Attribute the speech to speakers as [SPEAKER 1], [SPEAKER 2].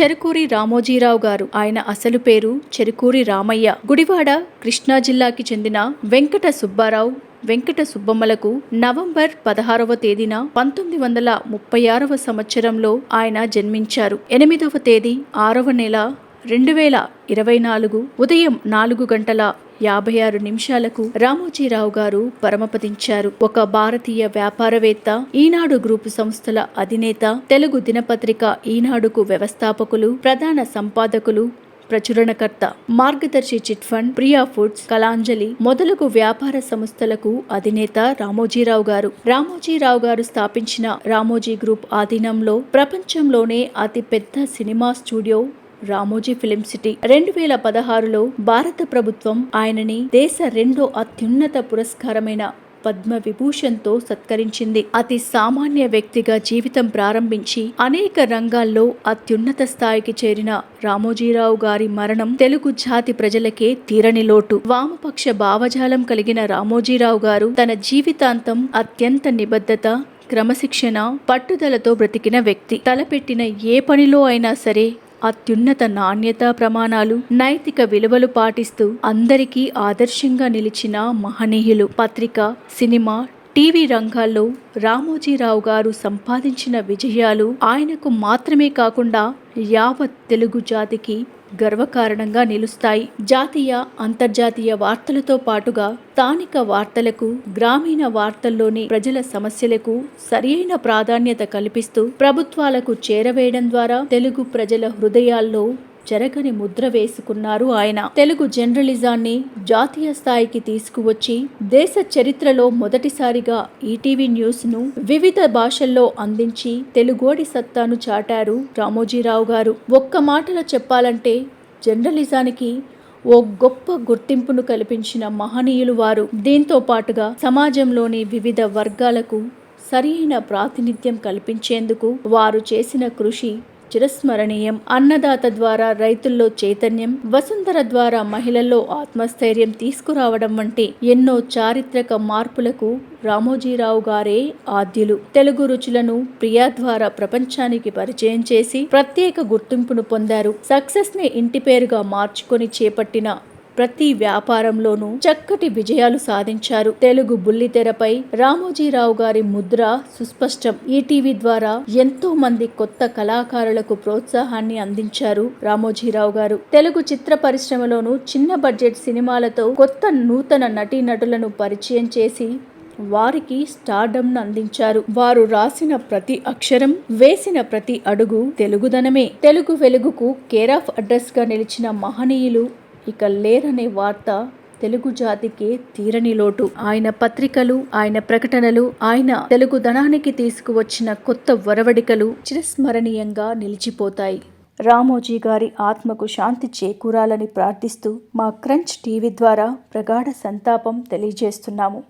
[SPEAKER 1] చెరుకూరి రామోజీరావు గారు. ఆయన అసలు పేరు చెరుకూరి రామయ్య. గుడివాడ కృష్ణా జిల్లాకి చెందిన వెంకట సుబ్బారావు వెంకట సుబ్బమ్మలకు నవంబర్ పదహారవ తేదీన పంతొమ్మిది వందల ముప్పై ఆరవ సంవత్సరంలో ఆయన జన్మించారు. ఎనిమిదవ తేదీ ఆరవ నెల రెండు వేల ఇరవై నాలుగు ఉదయం నాలుగు గంటల యాభై ఆరు నిమిషాలకు రామోజీరావు గారు పరమపదించారు. ఒక భారతీయ వ్యాపారవేత్త ఈనాడు గ్రూపు సంస్థల అధినేత తెలుగు దినపత్రిక ఈనాడుకు వ్యవస్థాపకులు ప్రధాన సంపాదకులు ప్రచురణకర్త Margadarsi chit fund Priya foods Kalanjali మొదలగు వ్యాపార సంస్థలకు అధినేత రామోజీరావు గారు. రామోజీరావు గారు స్థాపించిన రామోజీ గ్రూప్ ఆధీనంలో ప్రపంచంలోనే అతిపెద్ద cinema studio Ramoji film city. రెండు వేల పదహారులో భారత ప్రభుత్వం ఆయనని దేశ రెండో అత్యున్నత పురస్కారమైన పద్మ విభూషణ్తో సత్కరించింది. అతి సామాన్య వ్యక్తిగా జీవితం ప్రారంభించి అనేక రంగాల్లో అత్యున్నత స్థాయికి చేరిన రామోజీరావు గారి మరణం తెలుగు జాతి ప్రజలకే తీరని లోటు. వామపక్ష భావజాలం కలిగిన రామోజీరావు గారు తన జీవితాంతం అత్యంత నిబద్ధత క్రమశిక్షణ పట్టుదలతో బ్రతికిన వ్యక్తి. తలపెట్టిన ఏ పనిలో అయినా సరే అత్యున్నత నాణ్యత ప్రమాణాలు నైతిక విలువలు పాటిస్తూ అందరికీ ఆదర్శంగా నిలిచిన మహనీయులు. పత్రిక సినిమా టీవీ రంగాల్లో రామోజీరావు గారు సంపాదించిన విజయాలు ఆయనకు మాత్రమే కాకుండా యావత్ తెలుగు జాతికి గర్వకారణంగా నిలుస్తాయి. జాతీయ అంతర్జాతీయ వార్తలతో పాటుగా స్థానిక వార్తలకు గ్రామీణ వార్తల్లోని ప్రజల సమస్యలకు సరియైన ప్రాధాన్యత కల్పిస్తూ ప్రభుత్వాలకు చేరవేయడం ద్వారా తెలుగు ప్రజల హృదయాల్లో జరగని ముద్ర వేసుకున్నారు ఆయన. తెలుగు జర్నలిజాన్ని జాతీయ స్థాయికి తీసుకువచ్చి దేశ చరిత్రలో మొదటిసారిగా ఈటీవీ న్యూస్ను వివిధ భాషల్లో అందించి తెలుగోడి సత్తాను చాటారు రామోజీరావు గారు. ఒక్క మాటలో చెప్పాలంటే జర్నలిజానికి ఓ గొప్ప గుర్తింపును కల్పించిన మహనీయులు వారు. దీంతో పాటుగా సమాజంలోని వివిధ వర్గాలకు సరైన ప్రాతినిధ్యం కల్పించేందుకు వారు చేసిన కృషి చిరస్మరణీయం. అన్నదాత ద్వారా రైతుల్లో చైతన్యం వసుంధర ద్వారా మహిళల్లో ఆత్మస్థైర్యం తీసుకురావడం వంటి ఎన్నో చారిత్రక మార్పులకు రామోజీరావు గారే ఆద్యులు. తెలుగు రుచులను ప్రియా ద్వారా ప్రపంచానికి పరిచయం చేసి ప్రత్యేక గుర్తింపును పొందారు. సక్సెస్ని ఇంటి పేరుగా మార్చుకొని చేపట్టిన ప్రతి వ్యాపారంలోనూ చక్కటి విజయాలు సాధించారు. తెలుగు బుల్లితెరపై రామోజీరావు గారి ముద్ర సుస్పష్టం. ఈటీవీ ద్వారా ఎంతో మంది కొత్త కళాకారులకు ప్రోత్సాహాన్ని అందించారు రామోజీరావు గారు. తెలుగు చిత్ర పరిశ్రమలోను చిన్న బడ్జెట్ సినిమాలతో కొత్త నూతన నటీనటులను పరిచయం చేసి వారికి స్టార్డమ్ను అందించారు. వారు రాసిన ప్రతి అక్షరం వేసిన ప్రతి అడుగు తెలుగుదనమే. తెలుగు వెలుగుకు కేర్ ఆఫ్ అడ్రస్గా నిలిచిన మహనీయులు ఇక లేరనే వార్త తెలుగు జాతికి తీరని లోటు. ఆయన పత్రికలు ఆయన ప్రకటనలు ఆయన తెలుగు ధనానికి తీసుకువచ్చిన కొత్త వరవడికలు చిరస్మరణీయంగా నిలిచిపోతాయి. రామోజీ గారి ఆత్మకు శాంతి చేకూరాలని ప్రార్థిస్తూ మా క్రంచ్ టీవీ ద్వారా ప్రగాఢ సంతాపం తెలియజేస్తున్నాము.